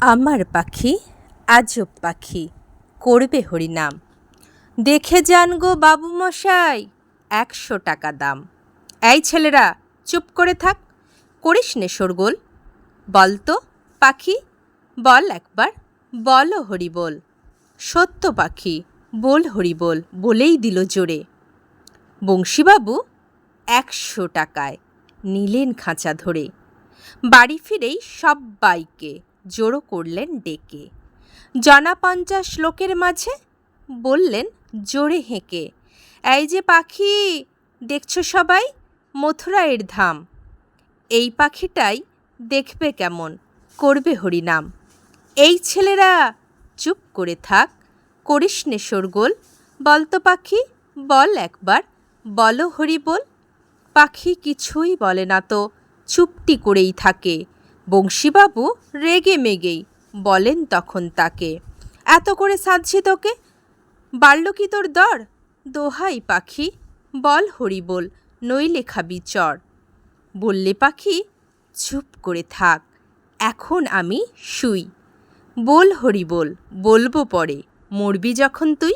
আমার পাখি, আজব পাখি, করবে হরিনাম। দেখে যান গো বাবু মশাই একশো টাকা দাম। এই ছেলেরা, চুপ করে থাক, করিস নে শোরগোল। বল তো, পাখি, বল একবার, বলো হরি বল সত্য পাখি, বল হরি বল বলেই দিল জোরে। বংশীবাবু, একশো টাকায় নিলেন খাঁচা ধরে। বাড়ি ফিরেই সব্বাইকে জড়ো করলেন ডেকে। জনা পঞ্চাশ লোকের মাঝে বললেন, জোরে হেঁকে। এই যে পাখি, দেখছ সবাই? মথুরায়ের ধাম। এই পাখিটাই দেখবে কেমন? করবে হরিনাম। এই ছেলেরা চুপ করে থাক, করিস নে শোরগোল। বল তো পাখি, বল একবার। বলো হরি বল পাখি কিছুই বলে না তো, চুপটি করেই থাকে। বংশীবাবু রেগে মেগেই বলেন তখন তাকে, এত করে সাজছি তোকে? বাড়ল কি তোর দর? দোহাই পাখি, বল হরি বল নইলে খাবি চর। বললে পাখি, চুপ করে থাক, এখন আমি শুই। বল হরি বল বলব পরে, মরবি যখন তুই?